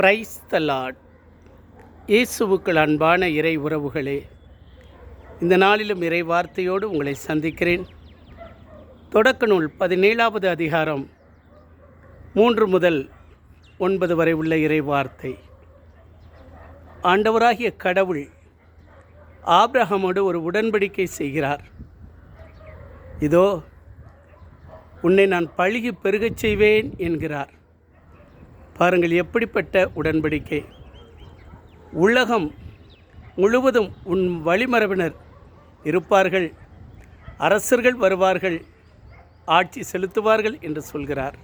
Praise the Lord. இயேசுவுக்கள் அன்பான இறை உறவுகளே இந்த நாளிலும் இறை வார்த்தையோடு உங்களை சந்திக்கிறேன். தொடக்க நூல் பதினேழாவது அதிகாரம் மூன்று முதல் ஒன்பது வரை உள்ள இறை வார்த்தை. ஆண்டவராகிய கடவுள் ஆப்ரஹமோடு ஒரு உடன்படிக்கை செய்கிறார். இதோ உன்னை நான் பழுகி பெருகச் செய்வேன் என்கிறார். பாருங்கள் எப்படிப்பட்ட உடன்படிக்கை. உலகம் முழுவதும் உன் வழிமரபினர் இருப்பார்கள். அரசர்கள் வருவார்கள். ஆட்சி செலுத்துவார்கள் என்று சொல்கிறார்.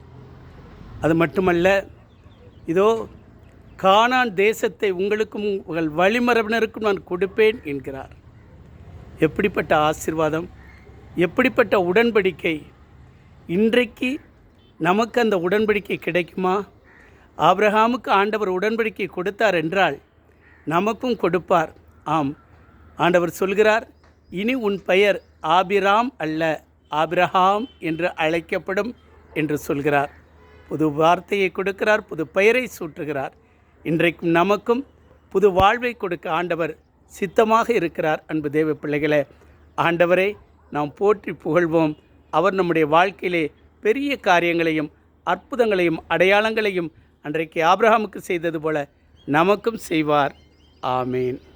அது மட்டுமல்ல இதோ கானான் தேசத்தை உங்களுக்கும் உங்கள் வழிமரபினருக்கும் நான் கொடுப்பேன் என்கிறார். எப்படிப்பட்ட ஆசிர்வாதம் எப்படிப்பட்ட உடன்படிக்கை. இன்றைக்கு நமக்கு அந்த உடன்படிக்கை கிடைக்குமா? ஆபிரகாமுக்கு ஆண்டவர் உடன்படிக்கை கொடுத்தார் என்றால் நமக்கும் கொடுப்பார். ஆம். ஆண்டவர் சொல்கிறார் இனி உன் பெயர் ஆபிராம் அல்ல ஆபிரகாம் என்று அழைக்கப்படும் என்று சொல்கிறார். புது வார்த்தையை கொடுக்கிறார் புது பெயரை சூட்டுகிறார். இன்றைக்கும் நமக்கும் புது வாழ்வை கொடுக்க ஆண்டவர் சித்தமாக இருக்கிறார். அன்பு தேவ பிள்ளைகளே ஆண்டவரை நாம் போற்றி புகழ்வோம். அவர் நம்முடைய வாழ்க்கையிலே பெரிய காரியங்களையும் அற்புதங்களையும் அடையாளங்களையும் அன்றைக்கு ஆப்ரஹாமுக்கு செய்தது போல நமக்கும் செய்வார். ஆமேன்.